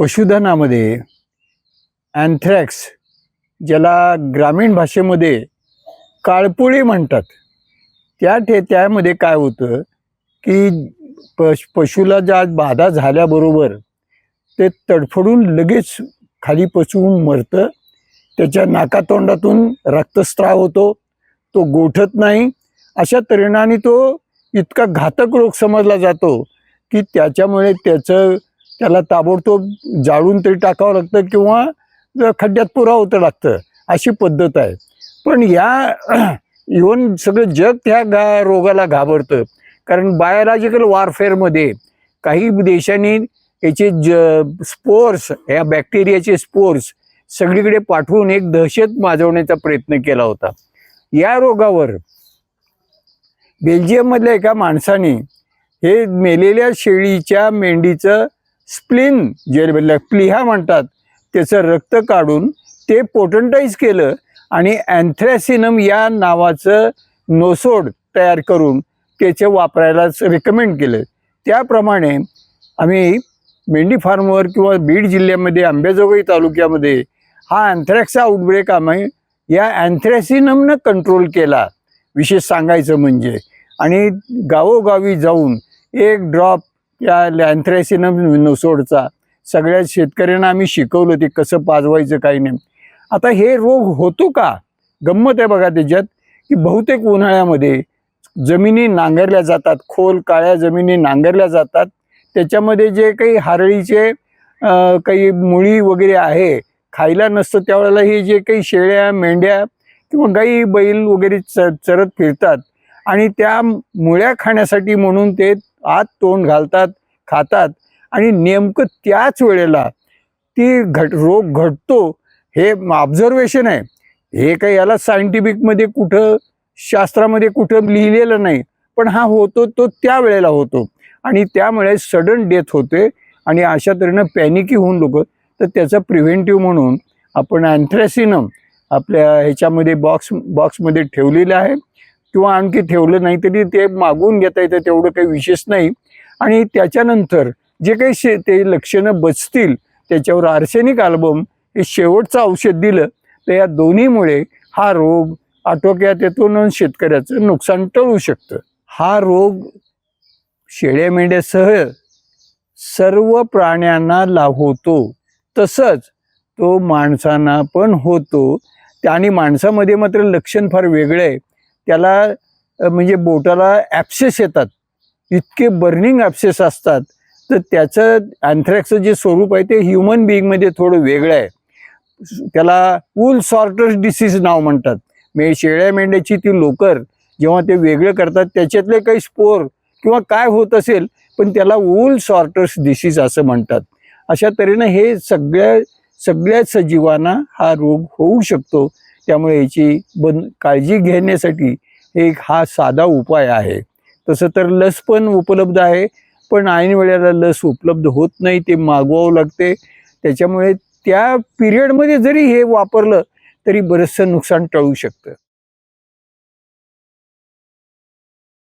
पशुधनामध्ये अँथ्रॅक्स ज्याला ग्रामीण भाषेमध्ये काळपुळी म्हणतात त्या ठे त्यामध्ये काय होतं की पश पशुला ज्या बाधा झाल्याबरोबर ते तडफडून लगेच खाली पचवून मरतं. त्याच्या नाकातोंडातून रक्तस्राव होतो. तो गोठत नाही. अशा तऱ्हेने तो इतका घातक रोग समजला जातो की त्याच्यामुळे त्याचं त्याला ताबडतोब जाळून तरी टाकावं लागतं किंवा खड्ड्यात पुरावतं लागतं अशी पद्धत आहे. पण या इव्हन सगळं जग त्या गा रोगाला घाबरतं. कारण बायोलॉजिकल वॉरफेअरमध्ये काही देशांनी याचे ज स्पोर्स या बॅक्टेरियाचे स्पोर्स सगळीकडे पाठवून एक दहशत माजवण्याचा प्रयत्न केला होता. या रोगावर बेल्जियममधल्या एका माणसाने हे मेलेल्या शेळीच्या मेंढीचं स्प्लिन जे प्लिहा म्हणतात. त्याचं रक्त काढून ते पोटंटाईज केलं आणि अँथ्रॅसिनम या नावाचं नोसोड तयार करून त्याचे वापरायला रिकमेंड केलं. त्याप्रमाणे आम्ही मेंढी फार्मवर किंवा बीड जिल्ह्यामध्ये आंबेजोगाई तालुक्यामध्ये हा अँथ्रॅक्सचा आउटब्रेक आम्ही या अँथ्रॅसिनमनं कंट्रोल केला. विशेष सांगायचं म्हणजे. आणि गावोगावी जाऊन एक ड्रॉप या अँथ्रॅसिनम नोसोडचा. सगळ्या शेतकऱ्यांना आम्ही शिकवलं ते कसं पाजवायचं काही नाही. आता हे रोग होतो का? गंमत आहे बघा त्याच्यात की बहुतेक उन्हाळ्यामध्ये जमिनी नांगरल्या जातात खोल काळ्या जमिनी नांगरल्या जातात. त्याच्यामध्ये जे काही हारळीचे काही मुळी वगैरे आहे खायला नसतं त्यावेळेला हे जे काही शेळ्या मेंढ्या किंवा गाई बैल वगैरे च चरत फिरतात. आणि त्या मुळ्या खाण्यासाठी म्हणून ते आत तोंड घालतात खातात आणि नेमकं त्याच वेळेला ती घट रोग घटतो हे ऑब्झर्वेशन आहे. हे काही याला सायंटिफिकमध्ये कुठं शास्त्रामध्ये कुठं लिहिलेलं नाही पण हा होतो तो त्या वेळेला होतो. आणि त्यामुळे सडन डेथ होते आणि अशा तऱ्हेनं पॅनिकी होऊन लोक तर त्याचा प्रिव्हेंटिव्ह म्हणून आपण अँथ्रॅसिनम आपल्या ह्याच्यामध्ये बॉक्स बॉक्समध्ये ठेवलेलं आहे. किंवा आणखी ठेवलं नाही तरी ते मागून घेता येतं तेवढं काही विशेष नाही. आणि त्याच्यानंतर जे काही शे ते लक्षणं बचतील त्याच्यावर आर्सेनिक आल्बम हे शेवटचं औषध दिलं तर या दोन्हीमुळे हा रोग आटोक्यात येतो शेतकऱ्याचं नुकसान टळू शकतं. हा रोग शेळ्या मेंढ्यासह सर्व प्राण्यांना लाभ होतो तसंच तो माणसांना पण होतो. आणि माणसामध्ये मात्र लक्षण फार वेगळं आहे. त्याला म्हणजे बोटाला ॲप्सेस येतात. इतके बर्निंग ॲप्सेस असतात. तर त्याचं अँथ्रॅक्सचं जे स्वरूप आहे ते ह्युमन बिईंगमध्ये थोडं वेगळं आहे. त्याला वूल सॉर्टर्स डिसीज नाव म्हणतात. मे शेळ्या मेंढ्याची ती लोकर जेव्हा ते वेगळं करतात त्याच्यातले काही स्पोर किंवा काय होत असेल पण त्याला वूल सॉर्टर्स डिसीज असं म्हणतात. अशा तऱ्हेनं हे सगळ्या सगळ्या सजीवांना हा रोग होऊ शकतो. त्यामुळे याची बन काळजी घेण्यासाठी एक हा साधा उपाय आहे. तसं तर लस पण उपलब्ध आहे पण ऐन वेळेला लस उपलब्ध होत नाही ते मागवावं लागते. त्याच्यामुळे त्या पिरियडमध्ये जरी हे वापरलं तरी बरंचसं नुकसान टळू शकतं.